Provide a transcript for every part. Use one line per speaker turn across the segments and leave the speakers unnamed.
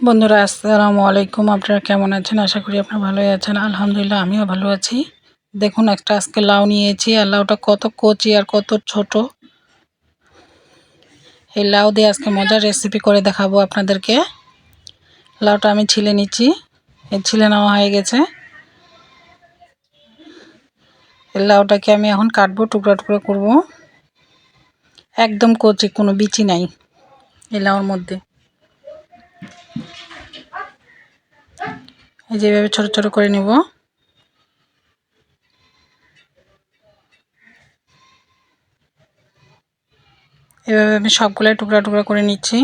বন্ধুরা, আসসালামু আলাইকুম। আপনারা কেমন আছেন? আশা করি আপনারা ভালোই আছেন। আলহামদুলিল্লাহ, আমিও ভালো আছি। দেখুন, একটা আজকে লাউ নিয়েছি, আর লাউটা কত কচি আর কত ছোট। এই লাউ দিয়ে আজকে মজার রেসিপি করে দেখাবো আপনাদেরকে। লাউটা আমি ছিলে নিচ্ছি। এই ছিলে নেওয়া হয়ে গেছে। এই লাউটাকে আমি এখন কাটবো, টুকরা টুকরো করব। একদম কচি, কোনো বিচি নাই এই লাউর মধ্যে। এই যেভাবে ছোট ছোট করে নিব। এভাবে আমি সবগুলাই টুকরা টুকরা করে নিচ্ছি।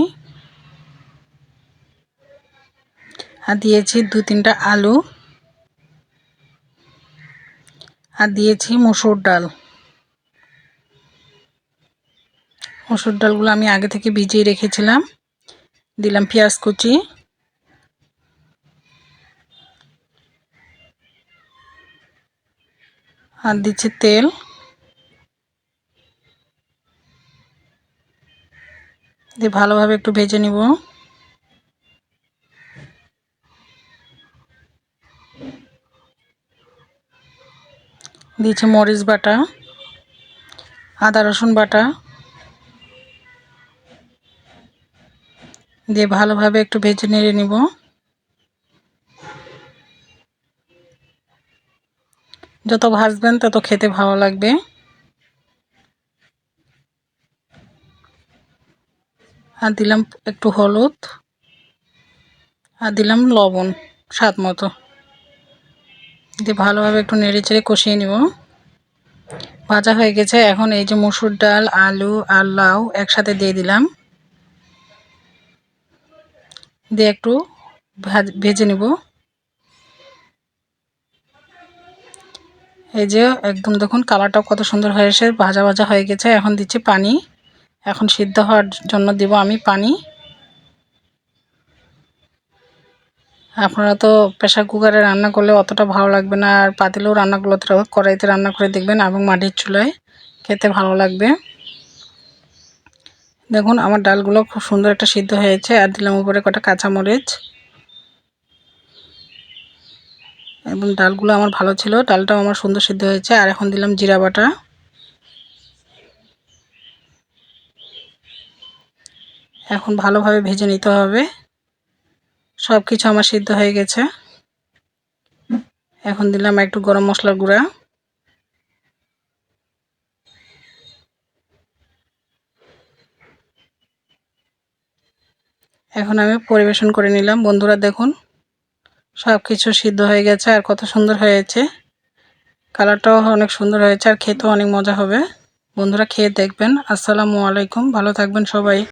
আর দিয়েছি দু তিনটা আলু। আর দিয়েছি মুসুর ডাল। মুসুর ডালগুলো আমি আগে থেকে ভিজিয়ে রেখেছিলাম। দিলাম পেঁয়াজ কুচি। আর দিচ্ছি তেল। দিয়ে ভালোভাবে একটু ভেজে নিব। দিয়েছি মরিচ বাটা, আদা রসুন বাটা। দিয়ে ভালোভাবে একটু ভেজে নেড়ে নিব। যত ভাজবেন তত খেতে ভালো লাগবে। আর দিলাম একটু হলুদ। আর দিলাম লবণ, স্বাদ মতো। দিয়ে ভালোভাবে একটু নেড়ে চেড়ে কষিয়ে নিব। ভাজা হয়ে গেছে। এখন এই যে মুসুর ডাল, আলু আর লাউ একসাথে দিয়ে দিলাম। দিয়ে একটু ভেজে নিব। এই যে একদম দেখুন কালারটাও কত সুন্দর হয়েছে ভাজা ভাজা হয়ে গেছে। এখন দিচ্ছি পানি। এখন সিদ্ধ হওয়ার জন্য দিব আমি পানি। আপনারা তো প্রেশার কুকারে রান্না করলে অতটা ভালো লাগবে না, আর পাতিলেও রান্নাগুলো কড়াইতে রান্না করে দেখবেন এবং মাটির চুলায় খেতে ভালো লাগবে। দেখুন আমার ডালগুলো খুব সুন্দর একটা সিদ্ধ হয়েছে। আর দিলাম উপরে কটা কাঁচামরিচ। এবং ডালগুলো আমার ভালো ছিল। ডালটাও আমার সুন্দর সিদ্ধ হয়েছে। আর এখন দিলাম জিরা বাটা। এখন ভালোভাবে ভেজে নিতে হবে। সব কিছু আমার সিদ্ধ হয়ে গেছে। এখন দিলাম একটু গরম মশলার গুঁড়া। এখন আমি পরিবেশন করে নিলাম। বন্ধুরা দেখুন সব কিছু সিদ্ধ হয়ে গেছে আর কত সুন্দর হয়েছে। কালারটাও অনেক সুন্দর হয়েছে আর খেতেও অনেক মজা হবে। বন্ধুরা খেয়ে দেখবেন। আসসালামু আলাইকুম। ভালো থাকবেন সবাই।